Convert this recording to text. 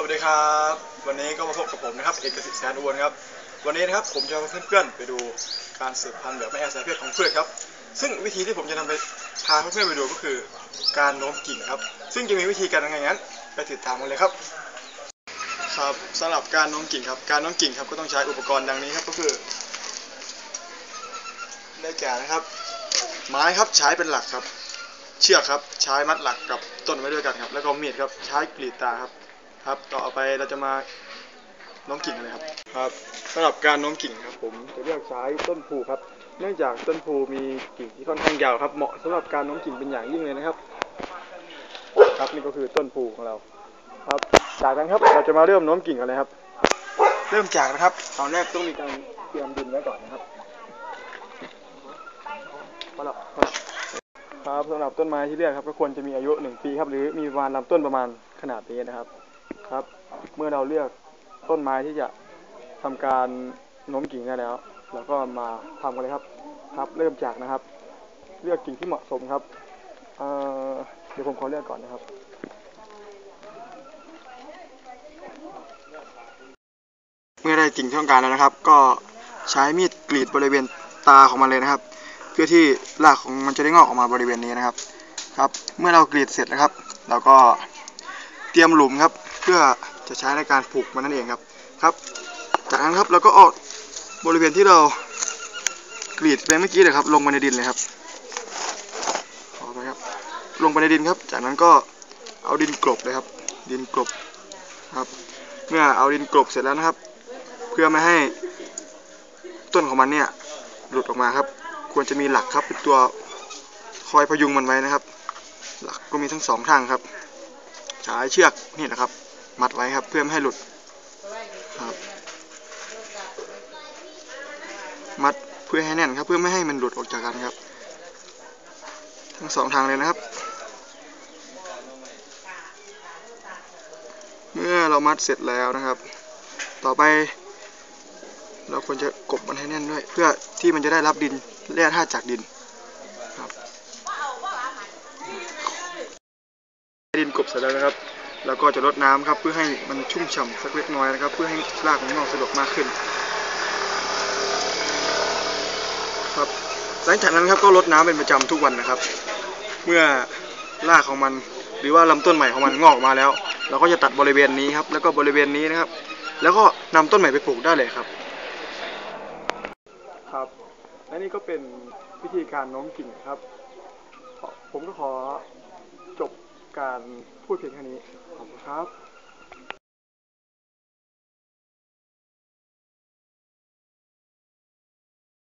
สวัสดีครับ วันนี้ก็มาพบกับผมนะครับเอกสิทธิ์แสนอุบลครับ วันนี้นะครับผมจะพาเพื่อนๆไปดูการสืบพันธุ์แบบไม่อาศัยเพศของพืชครับ ซึ่งวิธีที่ผมจะนำไปพาเพื่อนๆไปดูก็คือ การโน้มกิ่งครับ ซึ่งจะมีวิธีการยังไงนั้นไปติดตามกันเลยครับ ครับสำหรับการโน้มกิ่งครับ การโน้มกิ่งครับก็ต้องใช้อุปกรณ์ดังนี้ครับก็คือ ได้แก่นะครับ ไม้ครับใช้เป็นหลักครับ เชือกครับใช้มัดหลักกับต้นไว้ด้วยกันครับ แล้วก็มีดครับใช้กรีดตาครับ ครับต่อไปเราจะมาโน้มกิ่งกันเลยครับครับสำหรับการโน้มกิ่งครับ ผมจะเลือกใช้ต้นพูครับ เนื่องจากต้นพูมีกิ่งที่ค่อนข้างยาวครับ เหมาะสำหรับการโน้มกิ่งเป็นอย่างยิ่งเลยนะครับ ครับนี่ก็คือต้นพูของเรา ครับจากนั้นครับเราจะมาเริ่มโน้มกิ่งกันเลยครับ เริ่มจากนะครับตอนแรกต้องมีการเตรียมดินไว้ก่อนนะครับพอแล้วพอแล้วครับสำหรับต้นไม้ที่เลือกครับ ก็ควรจะมีอายุหนึ่งปีครับ หรือมีประมาณลำต้นประมาณขนาดนี้นะครับ ครับ เมื่อเราเลือกต้นไม้ที่จะทำการโน้มกิ่งได้แล้วเราก็มาทำกันเลยครับ ครับ เริ่มจากนะครับ เลือกกิ่งที่เหมาะสมครับเเดี๋ยวผมขอเลือกก่อนนะครับเมื่อได้กิ่งที่ต้องการแล้วนะครับ ก็ใช้มีดกรีดบริเวณตาของมันเลยนะครับ เพื่อที่รากของมันจะได้งอกออกมาบริเวณนี้นะครับ ครับ เมื่อเรากรีดเสร็จนะครับ เราก็เตรียมหลุมครับ เพื่อจะใช้ในการปลูกมันนั่นเองครับครับ จากนั้นครับเราก็เอาบริเวณที่เรากรีดไปเมื่อกี้เลยครับ ลงไปในดินเลยครับขอไปครับ ลงไปในดินครับ จากนั้นก็เอาดินกลบเลยครับ ดินกลบครับ เมื่อเอาดินกลบเสร็จแล้วนะครับ เพื่อไม่ให้ต้นของมันเนี่ยหลุดออกมาครับ ควรจะมีหลักครับเป็นตัวคอยพยุงมันไว้นะครับ หลักก็มีทั้งสองทางครับใช้เชือกนี่แหละครับ มัดไว้ครับ เพื่อไม่ให้หลุดครับ มัดเพื่อให้แน่นครับ เพื่อไม่ให้มันหลุดออกจากกันครับ ทั้งสองทางเลยนะครับ เมื่อเรามัดเสร็จแล้วนะครับ ต่อไป เราควรจะกบมันให้แน่นด้วย เพื่อที่มันจะได้รับดินแร่ธาตุจากดินครับดินกบเสร็จแล้วนะครับ แล้วก็จะรดน้ำครับเพื่อให้มันชุ่มฉ่ำสักเล็กน้อยนะครับ เพื่อให้รากมันงอกสะดวกมากขึ้น ครับหลังจากนั้นครับก็รดน้ำเป็นประจำทุกวันนะครับ เมื่อรากของมันหรือว่าลำต้นใหม่ของมันงอกมาแล้ว เราก็จะตัดบริเวณนี้ครับ แล้วก็บริเวณนี้นะครับ แล้วก็นำต้นใหม่ไปปลูกได้เลยครับ ครับและนี่ก็เป็นวิธีการโน้มกิ่งครับ ผมก็ขอ การพูดเพียงแค่นี้ ขอบคุณครับ